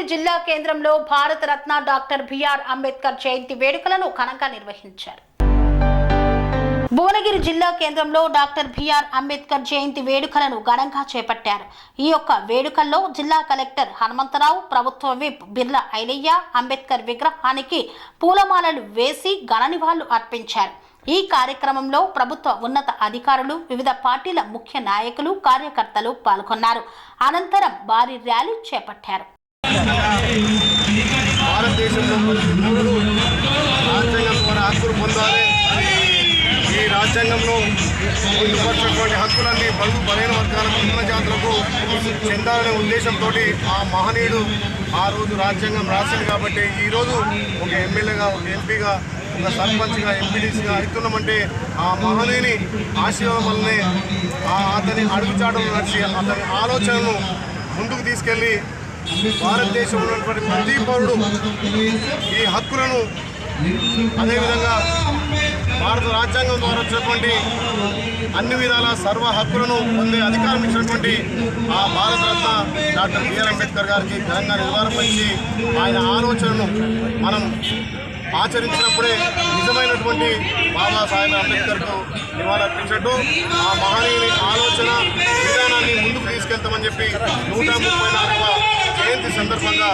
భువనగిరి జిల్లా కేంద్రంలో Bharat Ratna doctor B R Ambedkar Jayanti వేడుకలను ఘనంగా నిర్వహించారు. భువనగిరి జిల్లా కేంద్రంలో డాక్టర్ బిఆర్ అంబేద్కర్ జయంతి వేడుకలను ఘనంగా చేపట్టారు. ఈ యొక్క వేడుకల్లో జిల్లా కలెక్టర్ హనుమంతరావు ప్రభుత్వ విప్ బిర్లా ఐలయ్య అంబేద్కర్ విగ్రహానికి పూలమాలలు వేసి ఘన నివాళులు అర్పించారు. ఈ కార్యక్రమంలో ప్రభుత్వ ఉన్నత అధికారులు వివిధ పార్టీల ముఖ్య నాయకులు కార్యకర్తలు పాల్గొన్నారు. అనంతరం భారీ ర్యాలీ చేపట్టారు. భారతదేశంలో ప్రతి రాజ్యాంగం ద్వారా హక్కులు పొందాలి. ఈ రాజ్యాంగంలో పొందుపరిచినటువంటి హక్కులన్నీ బడుగు బలైన వర్గాల ఉన్న జాతులకు చెందాలనే ఉద్దేశంతో ఆ మహనీయుడు ఆ రోజు రాజ్యాంగం రాశాడు కాబట్టి ఈరోజు ఒక ఎమ్మెల్యేగా ఒక ఎంపీగా ఒక సర్పంచ్గా ఎంపీడీసీగా అవుతున్నామంటే ఆ మహనీయుని ఆశీర్వాదం వల్లనే ఆ అతని అడుగుచాటలు నడిచి అతని ఆలోచనను ముందుకు తీసుకెళ్ళి భారతదేశంలో ఉన్నటువంటి ప్రతి పౌరుడు ఈ హక్కులను అదేవిధంగా భారత రాజ్యాంగం ద్వారా వచ్చినటువంటి అన్ని విధాల సర్వ హక్కులను పొందే అధికారం ఇచ్చినటువంటి ఆ భారతరత్న డాక్టర్ బిఆర్ అంబేద్కర్ గారికి ఘనంగా నివారించి ఆయన ఆలోచనను మనం ఆచరించినప్పుడే నిజమైనటువంటి బాబాసాహెబ్ అంబేద్కర్కు నివాళులర్పించినట్టు ఆ మహనీయుని ఆలోచన విధానాన్ని ముందుకు తీసుకెళ్తామని చెప్పి నూట ముప్పై నాలుగు జయంతి సందర్భంగా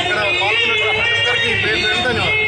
ఇక్కడ పాల్గొన్న ప్రతి ఒక్కరికి పేరు ధన్యవాదాలు.